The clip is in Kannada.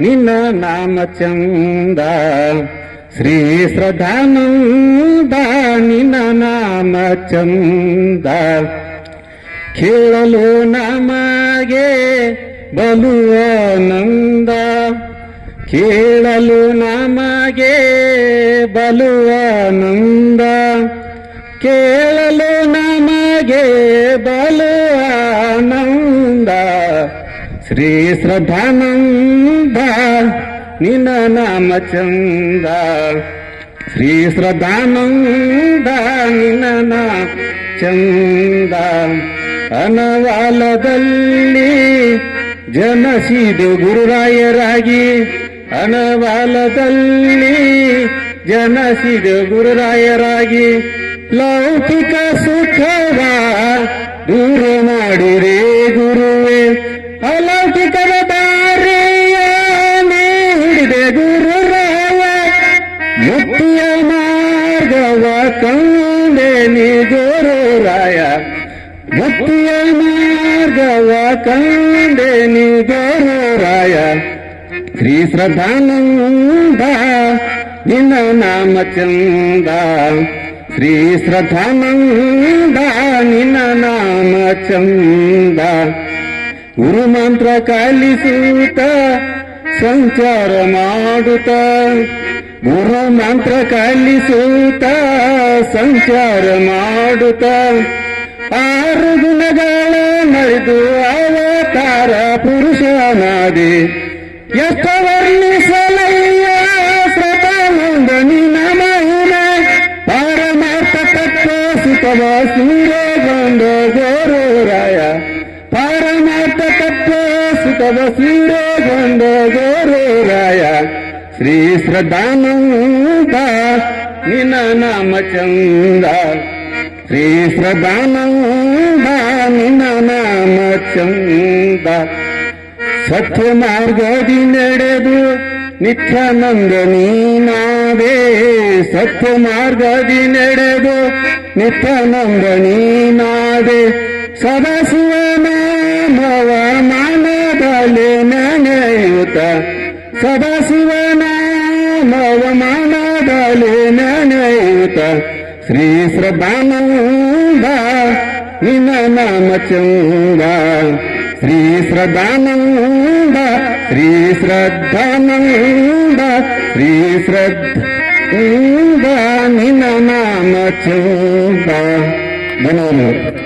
ನಿನ್ನ ನಾಮ ಚಂದ. ಶ್ರೀ ಶ್ರದ್ಧಾನಂದ ನಿನ್ನ ನಾಮ ಚಂದ. ಕೇಳಲು ನಮಗೆ ಬಲು ಆನಂದ ಕೇಳಲು ನಮಗೆ ಬಲು ಆನಂದ ಕೇಳಲು ಶ್ರೀ ಶ್ರದ್ಧಾನಂದ ನಿನ್ನ ನಾಮ ಚಂದ. ಶ್ರೀ ಶ್ರದ್ಧಾನಂದ ನಿನ್ನ ನಾಮ ಚಂದ. ಅನವಾಲದಲ್ಲಿ ಜನಸಿದು ಗುರುರಾಯರಾಗಿ. ಅನವಾಲದಲ್ಲಿ ಜನಸಿದು ಗುರುರಾಯರಾಗಿ. ಲೌಕಿಕ ಸುಖವ ದೂರ ಮಾಡಿರೆ. ಮಾರ್ಗವ ಕಂಡೆ ನೀ ಗುರುರಾಯ ಮುಕ್ತಿಯ ಮಾರ್ಗವ ಕಂಡೆ ನೀ ಗುರುರಾಯ ಶ್ರೀ ಶ್ರದ್ಧಾನಂದ ನಿನ್ನ ನಾಮ ಚಂದ ಶ್ರೀ ಶ್ರದ್ಧಾನಂದ ನಿನ್ನ ನಾಮ ಚಂದ ಗುರು ಮಂತ್ರ ಕಲಿಸುತ್ತ ಸಂಚಾರ ಮಾಡುತ್ತ. ಗುರು ಮಂತ್ರ ಕಲಿಸುತ್ತ, ಸಂಚಾರ ಮಾಡುತ್ತ. ಆರು ಗುಣಗಳ ನಡೆದು ಅವತಾರ ಪುರುಷನಾದಿ. ಎಷ್ಟ ವರ್ಣಿಸಲಯ್ಯ ಸದಾನಂದ ನಿನ್ನ ಮಹಿಮೆ. ಪಾರಮಾರ್ಥ ತತ್ವ ಸುತವ ಸೂರ್ಯಗೊಂಡ ಗೋರುರಾಯ ಪಾರಮಾರ್ಥ ತತ್ವ ಸುತವ ಸೂರ್ಯಗೊಂಡ ಗೋರುರಾಯ ಶ್ರೀ ಶ್ರದ್ಧಾನಂದ ನಿನ್ನ ನಾಮ ಚಂದ. ಶ್ರೀ ಶ್ರದ್ಧಾನಂದ ನಿನ್ನ ನಾಮ ಚಂದ. ಸತ್ಯ ಮಾರ್ಗದಿ ನಡೆದು ನಿತ್ಯಾನಂದ ನೀನಾದೆ ಸತ್ಯ ಮಾರ್ಗದಿ ನಡೆದು ನಿತ್ಯಾನಂದ ನೀನಾದೆ ನವ. ಸದಾಶಿವನ ನವ ಮಾನದಲ್ಲಿ ನೆನೆಯುತ್ತ ಶ್ರೀ ಶ್ರದ್ಧಾನಂದ ನಿನ್ನ ನಾಮ ಚಂದ ಶ್ರೀ ಶ್ರದ್ಧಾನಂದ ಶ್ರೀ ಶ್ರದ್ಧಾನಂದ ಶ್ರೀ ಶ್ರದ್ಧ ನಿನ್ನ ನಾಮ ಚಂದ ಧನ್ಯವಾದ